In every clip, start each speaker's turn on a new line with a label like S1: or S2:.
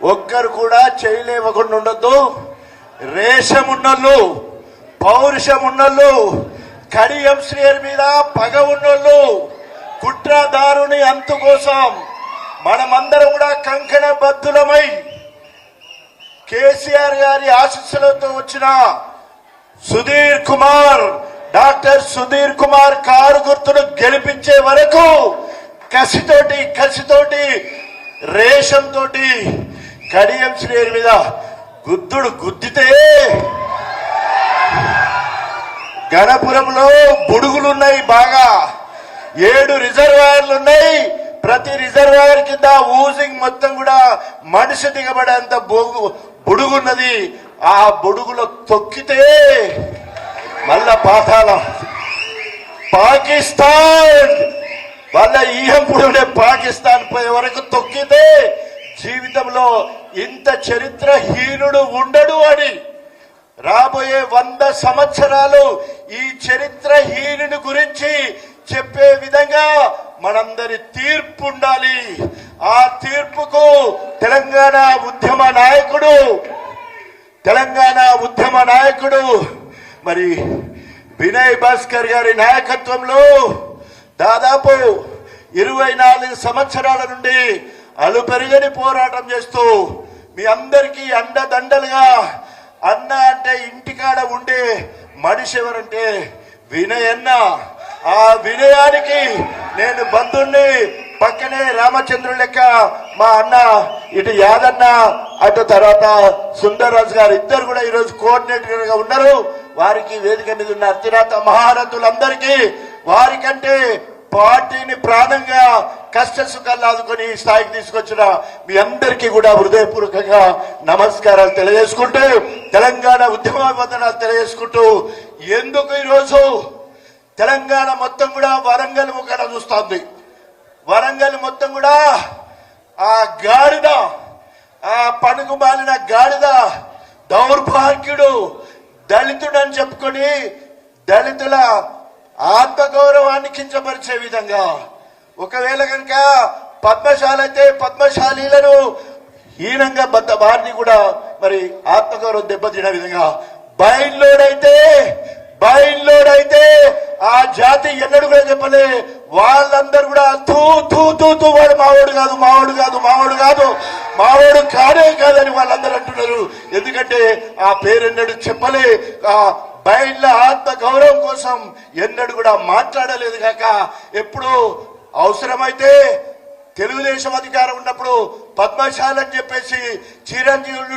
S1: ఒక్కరు కూడా చేయలేవకుండా ఉండొద్దు రేషం ఉన్నోళ్ళు పౌరుషం ఉన్నోళ్ళు కడియం శ్రేయర్ మీద పగ ఉన్నోళ్ళు కుట్రదారుని అంతు కోసం మనమందరం కూడా కంకణ బద్దులమై కేసీఆర్ గారి ఆశీస్సులతో వచ్చిన సుధీర్ కుమార్ డాక్టర్ సుధీర్ కుమార్ కారు గుర్తును గెలిపించే వరకు కసితోటి కసితోటి రేషం తోటి కడియం శ్రేణి మీద గుద్దుడు గుద్దితే గణపురంలో బుడుగులున్నాయి బాగా. ఏడు రిజర్వాయర్లు ఉన్నాయి ప్రతి రిజర్వాయర్ కింద ఊజింగ్ మొత్తం కూడా మనిషి దిగబడేంత బొగు బుడుగున్నది. ఆ బుడుగులో తొక్కితే మళ్ళా పాతాళం. పాకిస్తాన్! వాళ్ళ ఈయంపుడునే పాకిస్తాన్ పోయే వరకు తొక్కితే జీవితంలో ఇంత చరిత్రహీనుడు ఉండడు అని రాబోయే వంద సంవత్సరాలు ఈ చరిత్రహీనుని గురించి చెప్పే విధంగా మనందరి తీర్పు ఉండాలి. ఆ తీర్పుకు తెలంగాణ ఉద్యమ నాయకుడు తెలంగాణ ఉద్యమ నాయకుడు మరి వినయ్ భాస్కర్ గారి నాయకత్వంలో దాదాపు ఇరవై నాలుగు సంవత్సరాల నుండి అలుపెరుగని పోరాటం చేస్తూ మీ అందరికీ అండదండలుగా అన్న అంటే ఇంటికాడ ఉండే మనిషి ఎవరంటే వినయన్న అన్న. ఆ వినయానికి నేను బంధుణ్ణి పక్కనే రామచంద్రుడు లెక్క మా అన్న ఇటు యాదన్న అటు తర్వాత సుందర్రాజు గారు ఇద్దరు కూడా ఈరోజు కోఆర్డినేటర్గా ఉన్నారు. వారికి వేదిక మీద ఉన్న అత్యున్నత మహారథులందరికీ వారికంటే పార్టీని ప్రాణంగా కష్ట సుఖాలు ఆదుకొని ఈ స్థాయికి తీసుకొచ్చిన మీ అందరికీ కూడా హృదయపూర్వకంగా నమస్కారాలు తెలియజేసుకుంటూ తెలంగాణ ఉద్యమ వందనాలు తెలియజేసుకుంటూ ఎందుకు ఈరోజు తెలంగాణ మొత్తం కూడా వరంగల్ ముఖాన చూస్తుంది. వరంగల్ మొత్తం కూడా ఆ గాడిద ఆ పనుగు మాలిన గాడిద దౌర్భాగ్యుడు దళితుడు అని చెప్పుకొని దళితుల ఆత్మగౌరవాన్ని కించపరిచే విధంగా ఒకవేళ కనుక పద్మశాల అయితే పద్మశాలీలను హీనంగా బద్ద వారిని కూడా మరి ఆత్మగౌరవం దెబ్బతిన విధంగా బయల్లోడైతే బయల్లోడైతే ఆ జాతి ఎన్నడూ కూడా చెప్పలే. వాళ్ళందరూ కూడా తూ తూ తూ తూ వాడు మావాడు కాదు మావాడు కాదు మావాడు కాదు మావాడు కాదే కాదని వాళ్ళందరూ అంటున్నారు. ఎందుకంటే ఆ పేరెన్నడు చెప్పలే ఆ బయళ్ళ ఆత్మ గౌరవం కోసం ఎన్నడూ కూడా మాట్లాడలేదు కాక ఎప్పుడు అవసరమైతే తెలుగుదేశం అధికారం ఉన్నప్పుడు పద్మశాల అని చెప్పేసి చిరంజీవులు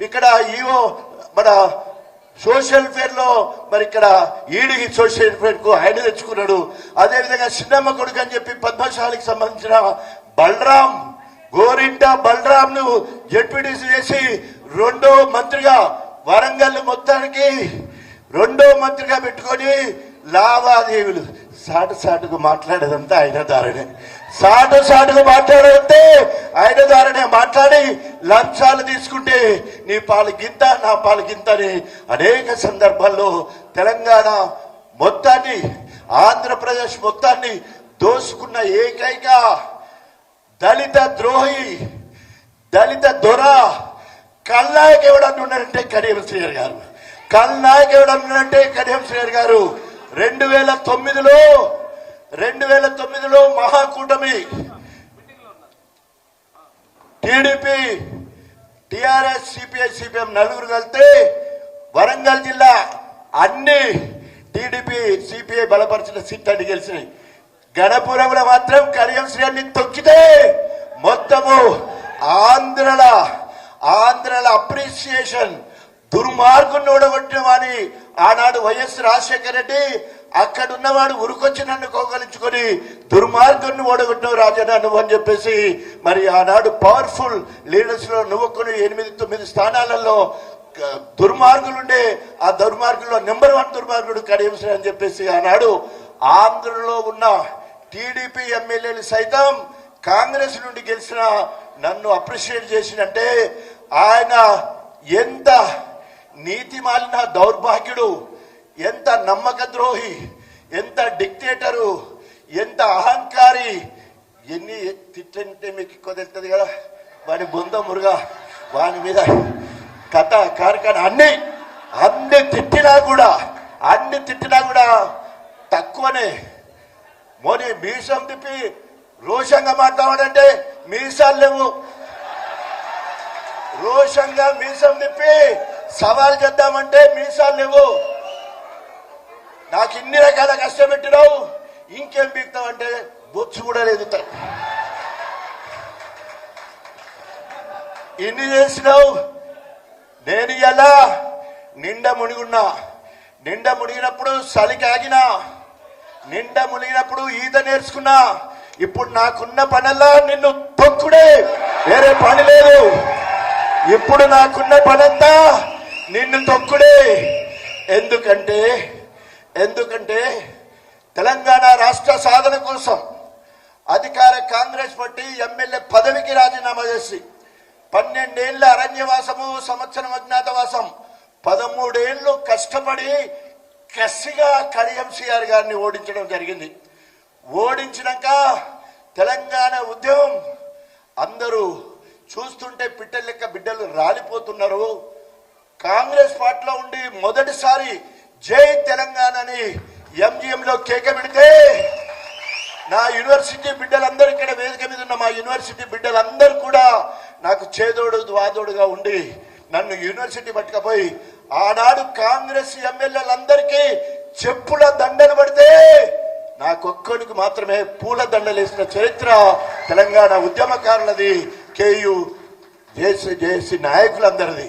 S1: ఇక్కడ ఈవో మన సోషల్ ఫేర్లో మరి ఇక్కడ ఈడి సోషల్ ఫేర్కు ఆయన తెచ్చుకున్నాడు. అదేవిధంగా సిన్నమ్మ చిన్నమ్మ కొడుకు అని చెప్పి పద్మశాలికి సంబంధించిన బలరాం గోరింట బలరాం ను జడ్పీటీసీ చేసి రెండో మంత్రిగా వరంగల్ మొత్తానికి రెండో మంత్రిగా పెట్టుకొని లావాదేవీలు సాటు సాటుకు మాట్లాడేదంతా ఆయన ద్వారానే. సాటు సాటుకు మాట్లాడేదంతే ఆయన ద్వారానే. మాట్లాడి లంచాలు తీసుకుంటే నీ పాలు గింత నా పాలు గింత అని అనేక సందర్భాల్లో తెలంగాణ మొత్తాన్ని ఆంధ్రప్రదేశ్ మొత్తాన్ని దోసుకున్న ఏకైక దళిత ద్రోహి దళిత దొర కల్నాయక్ ఎవడన్నా ఉన్నారంటే కడియం శ్రీయర్ గారు. కల్నాయక్ ఎవడన్నా ఉన్నారంటే కడియం శ్రీయర్ గారు రెండు వేల తొమ్మిదిలో రెండు వేల తొమ్మిదిలో మహాకూటమి. టీడీపీ టిఆర్ఎస్ సిపిఐ సిపిఎం నలుగురు కలిస్తే వరంగల్ జిల్లా అన్ని టీడీపీ సిపిఐ బలపరిచిన సీట్ అన్ని గెలిచినాయి. గణపురంలో మాత్రం కరియం శ్రేణి తొక్కితే మొత్తము ఆంధ్రల ఆంధ్రల అప్రిసియేషన్ దుర్మార్గుని ఓడగొట్టిన వాని ఆనాడు వైఎస్ రాజశేఖర రెడ్డి అక్కడ ఉన్నవాడు ఉరుకొచ్చి నన్ను కోగలించుకొని దుర్మార్గుని ఓడగొట్టిన రాజన్న నువ్వు అని చెప్పేసి మరి ఆనాడు పవర్ఫుల్ లీడర్స్లో నువ్వు కొన్ని ఎనిమిది తొమ్మిది స్థానాలలో దుర్మార్గులుండే ఆ దుర్మార్గుల్లో నెంబర్ వన్ దుర్మార్గుడు కడియంశ్రీ అని చెప్పేసి ఆనాడు ఆంధ్రలో ఉన్న టీడీపీ ఎమ్మెల్యేలు సైతం కాంగ్రెస్ నుండి గెలిచిన నన్ను అప్రిషియేట్ చేసినంటే ఆయన ఎంత నీతి మాలిన దౌర్భాగ్యుడు ఎంత నమ్మక ద్రోహి ఎంత డిక్టేటరు ఎంత అహంకారి. ఎన్ని తిట్లంటే మీకు ఎక్కువ తెలుస్తుంది కదా వాడి బొంద మురుగా వాని మీద కథ కార్ఖాన అన్ని అన్ని తిట్టినా కూడా అన్ని తిట్టినా కూడా తక్కువనే. మోని మీసం తిప్పి రోషంగా మాట్లాడాలంటే మీసాలు లేవు. రోషంగా మీసం తిప్పి సవాల్ చేద్దామంటే మీసాలు లేవు. నాకు ఇన్ని రకాల కష్టం పెట్టినావు. ఇంకేం అంటే బొచ్చు కూడా లేదు ఎన్ని చేసినావు. నేను ఎలా నిండా మునిగున్నా. నిండా మునిగినప్పుడు చలి ఆగినా. నిండా మునిగినప్పుడు ఈత నేర్చుకున్నా. ఇప్పుడు నాకున్న పనల్లా నిన్ను తొక్కుడే. వేరే పని లేదు. ఇప్పుడు నాకున్న పనంతా నిన్ను తొక్కుడే. ఎందుకంటే ఎందుకంటే తెలంగాణ రాష్ట్ర సాధన కోసం అధికార కాంగ్రెస్ పార్టీ ఎమ్మెల్యే పదవికి రాజీనామా చేసి పన్నెండేళ్ళ అరణ్యవాసము సంవత్సరం అజ్ఞాతవాసం పదమూడేళ్ళు కష్టపడి కసిగా కడియం గారిని ఓడించడం జరిగింది. ఓడించినాక తెలంగాణ ఉద్యమం అందరూ చూస్తుంటే పిట్టలు లెక్క బిడ్డలు రాలిపోతున్నారు. కాంగ్రెస్ పార్టీలో ఉండి మొదటిసారి జై తెలంగాణ అని MGM కేక పెడితే నా యూనివర్సిటీ బిడ్డలందరూ ఇక్కడ వేదిక మీద ఉన్న మా యూనివర్సిటీ బిడ్డలందరూ కూడా నాకు చేదోడు ద్వాదోడుగా ఉండి నన్ను యూనివర్సిటీ పట్టుకపోయి ఆనాడు కాంగ్రెస్ ఎమ్మెల్యేలందరికీ చెప్పుల దండలు పడితే నాకొక్కడికి మాత్రమే పూల దండలేసిన చరిత్ర తెలంగాణ ఉద్యమకారులది కేయు జేసీ జేసీ నాయకులందరిది.